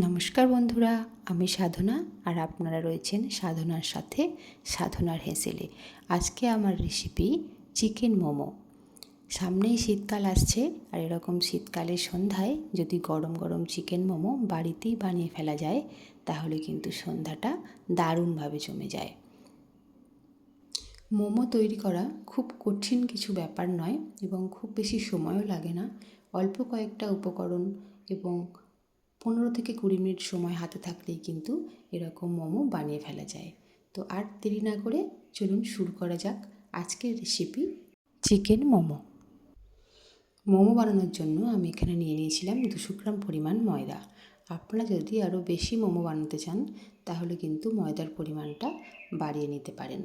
নমস্কার বন্ধুরা, আমি সাধনা আর আপনারা রয়েছেন সাধনার সাথে সাধনার হেসেলে। আজকে আমার রেসিপি চিকেন মোমো। সামনেই শীতকাল আসছে আর এরকম শীতকালের সন্ধ্যায় যদি গরম গরম চিকেন মোমো বাড়িতেই বানিয়ে ফেলা যায়, তাহলে কিন্তু সন্ধ্যাটা দারুণভাবে জমে যায়। মোমো তৈরি করা খুব কঠিন কিছু ব্যাপার নয় এবং খুব বেশি সময়ও লাগে না। অল্প কয়েকটা উপকরণ এবং পনেরো থেকে কুড়ি মিনিট সময় হাতে থাকলেই কিন্তু এরকম মোমো বানিয়ে ফেলা যায়। তো আর দেরি না করে চলুন শুরু করা যাক আজকের রেসিপি চিকেন মোমো। মোমো বানানোর জন্য আমি এখানে নিয়ে নিয়েছিলাম দুশো গ্রাম পরিমাণ ময়দা। আপনারা যদি আরও বেশি মোমো বানাতে চান, তাহলে কিন্তু ময়দার পরিমাণটা বাড়িয়ে নিতে পারেন।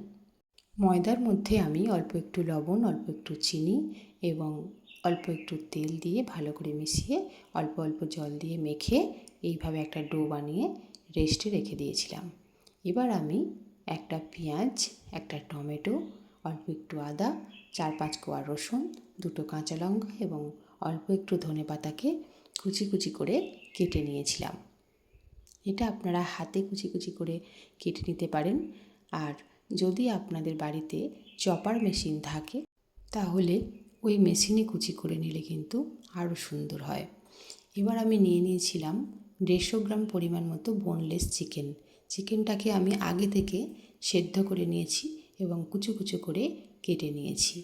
ময়দার মধ্যে আমি অল্প একটু লবণ, অল্প একটু চিনি এবং অল্প একটু তেল দিয়ে ভালো করে মিশিয়ে অল্প অল্প জল দিয়ে মেখে এইভাবে একটা ডো বানিয়ে রেস্টে রেখে দিয়েছিলাম। এবার আমি একটা পেঁয়াজ, একটা টমেটো, অল্প একটু আদা, চার পাঁচ কোয়া রসুন, দুটো কাঁচা লঙ্কা এবং অল্প একটু ধনে পাতাকে কুচি কুচি করে কেটে নিয়েছিলাম। এটা আপনারা হাতে কুচি কুচি করে কেটে নিতে পারেন। আর যদি আপনাদের বাড়িতে চপার মেশিন থাকে, তাহলে ওই মেশিনে কুচি করে নিলে কিন্তু আরও সুন্দর হয়। এবার আমি নিয়ে নিয়েছিলাম দেড়শো গ্রাম পরিমাণ মতো বোনলেস চিকেন চিকেনটাকে আমি আগে থেকে সেদ্ধ করে নিয়েছি এবং কুচো কুচো করে কেটে নিয়েছি।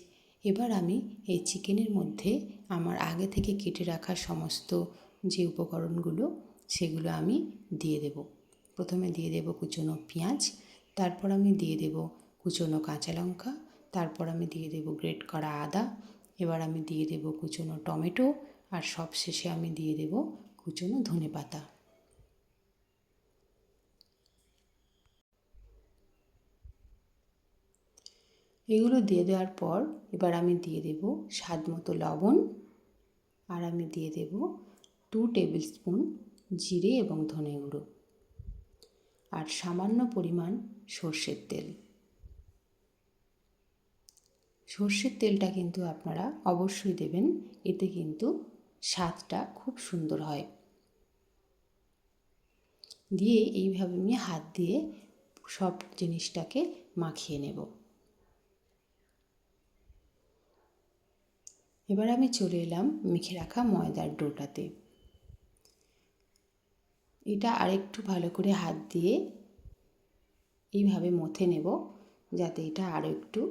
এবার আমি এই চিকেনের মধ্যে আমার আগে থেকে কেটে রাখা সমস্ত যে উপকরণগুলো, সেগুলো আমি দিয়ে দেব। প্রথমে দিয়ে দেব কুচনো পেঁয়াজ, তারপর আমি দিয়ে দেব কুচনো কাঁচা লঙ্কা, তারপর আমি দিয়ে দেব গ্রেট করা আদা এবার আমি দিয়ে দেব কুচনো টমেটো আর সব শেষে আমি দিয়ে দেব কুচনো ধনে পাতা। এগুলো দিয়ে দেওয়ার পর এবার আমি দিয়ে দেব স্বাদ মতো লবণ আর আমি দিয়ে দেব টু টেবিল স্পুন জিরে এবং ধনে গুঁড়ো আর সামান্য পরিমাণ সর্ষের তেল। সর্ষের তেলটা কিন্তু আপনারা অবশ্যই দেবেন, এতে কিন্তু স্বাদটা খুব সুন্দর হয়। দিয়ে এইভাবে আমি হাত দিয়ে সব জিনিসটাকে মাখিয়ে নেব। এবার আমি চলে এলাম মেখে রাখা ময়দার ডোটাতে। এটা আরেকটু ভালো করে হাত দিয়ে এইভাবে মথে নেব, যাতে এটা আরও একটু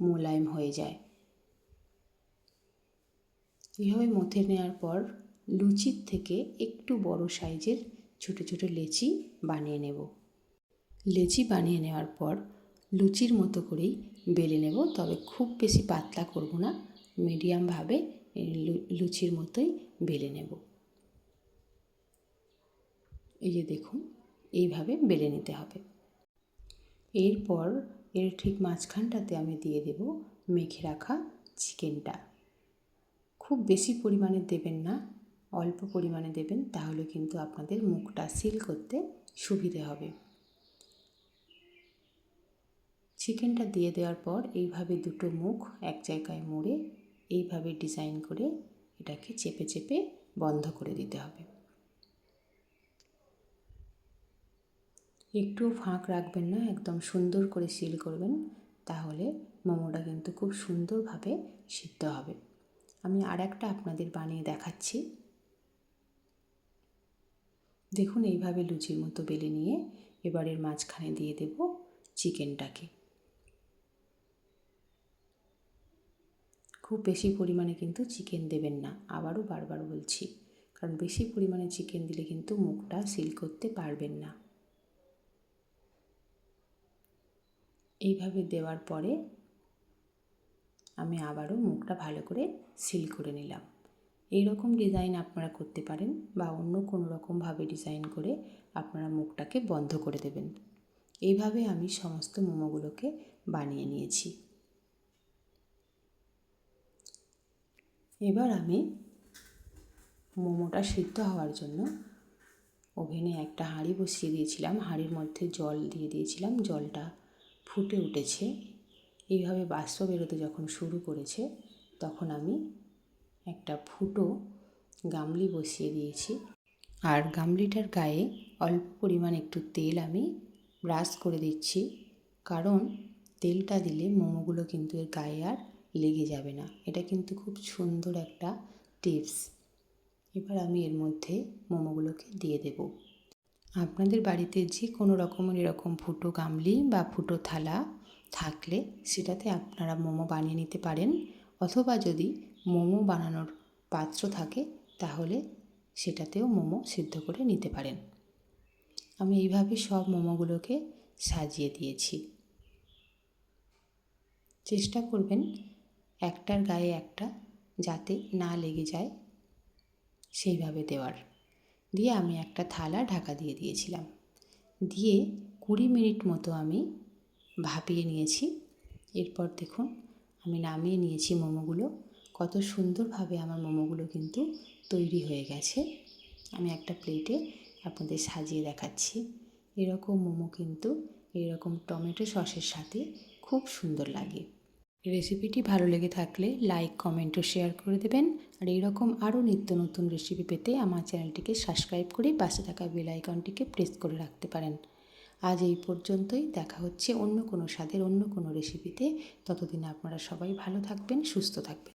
মোলায়েম হয়ে যায়। এইভাবে মথে নেওয়ার পর লুচির থেকে একটু বড় সাইজের ছোটো ছোটো লেচি বানিয়ে নেব। লেচি বানিয়ে নেওয়ার পর লুচির মতো করেই বেলে নেব। তবে খুব বেশি পাতলা করব না মিডিয়ামভাবে লুচির মতোই বেলে নেব। এই যে দেখুন, এইভাবে বেলে নিতে হবে। এরপর এর ঠিক মাঝখানটাতে আমি দিয়ে দেব মেখে রাখা চিকেনটা। খুব বেশি পরিমাণে দেবেন না, অল্প পরিমাণে দেবেন, তাহলে কিন্তু আপনাদের মুখটা সিল করতে সুবিধে হবে। চিকেনটা দিয়ে দেওয়ার পর এইভাবে দুটো মুখ এক জায়গায় মুড়ে এইভাবে ডিজাইন করে এটাকে চেপে চেপে বন্ধ করে দিতে হবে। একটুও ফাঁক রাখবেন না, একদম সুন্দর করে সিল করবেন, তাহলে মোমোটা কিন্তু খুব সুন্দরভাবে সিদ্ধ হবে। আমি আর একটা আপনাদের বানিয়ে দেখাচ্ছি। দেখুন, এইভাবে লুচির মতো বেলে নিয়ে এবারের মাঝখানে দিয়ে দেব চিকেনটাকে। খুব বেশি পরিমাণে কিন্তু চিকেন দেবেন না, আবারও বারবার বলছি, কারণ বেশি পরিমাণে চিকেন দিলে কিন্তু মুখটা সিল করতে পারবেন না। এইভাবে দেওয়ার পরে আমি আবারও মুখটা ভালো করে সিল করে নিলাম। এই রকম ডিজাইন আপনারা করতে পারেন বা অন্য কোনো রকমভাবে ডিজাইন করে আপনারা মুখটাকে বন্ধ করে দেবেন। এইভাবে আমি সমস্ত মোমোগুলোকে বানিয়ে নিয়েছি। এবার আমি মোমোটা সিদ্ধ হওয়ার জন্য ওভেনে একটা হাঁড়ি বসিয়ে দিয়েছিলাম। হাঁড়ির মধ্যে জল দিয়ে দিয়েছিলাম। জলটা ফুটে উঠেছে। এইভাবে বাষ্প বেরোতে যখন শুরু করেছে, তখন আমি একটা ফুটো গামলি বসিয়ে দিয়েছি। আর গামলিটার গায়ে অল্প পরিমাণ একটু তেল আমি ব্রাশ করে দিচ্ছি। কারণ তেলটা দিলে মোমোগুলো কিন্তু এর গায়ে আর লেগে যাবে না। এটা কিন্তু খুব সুন্দর একটা টিপস। এবার আমি এর মধ্যে মোমোগুলোকে দিয়ে দেব। আপনাদের বাড়িতে যে কোনো রকমের এরকম ফুটো গামলি বা ফুটো থালা থাকলে সেটাতে আপনারা মোমো বানিয়ে নিতে পারেন। অথবা যদি মোমো বানানোর পাত্র থাকে, তাহলে সেটাতেও মোমো সিদ্ধ করে নিতে পারেন। আমি এইভাবে সব মোমোগুলোকে সাজিয়ে দিয়েছি। চেষ্টা করবেন একটার গায়ে একটা যাতে না লেগে যায় সেইভাবে দেওয়ার। দিয়ে আমি একটা থালা ঢাকা দিয়ে দিয়েছিলাম। দিয়ে কুড়ি মিনিট মতো আমি ভাপিয়ে নিয়েছি। এরপর দেখুন, আমি নামিয়ে নিয়েছি মোমোগুলো। কত সুন্দরভাবে আমার মোমোগুলো কিন্তু তৈরি হয়ে গেছে। আমি একটা প্লেটে আপনাদের সাজিয়ে দেখাচ্ছি। এরকম মোমো কিন্তু, এরকম টমেটো সসের সাথে খুব সুন্দর লাগে। রেসিপিটি ভালো লেগে থাকলে লাইক, কমেন্ট ও শেয়ার করে দেবেন। আর এইরকম আরও নিত্য নতুন রেসিপি পেতে আমার চ্যানেলটিকে সাবস্ক্রাইব করে পাশে থাকা বেল আইকনটিকে প্রেস করে রাখতে পারেন। আজ এই পর্যন্তই, দেখা হচ্ছে অন্য কোনো স্বাদের অন্য কোনো রেসিপিতে ততদিন আপনারা সবাই ভালো থাকবেন, সুস্থ থাকবেন।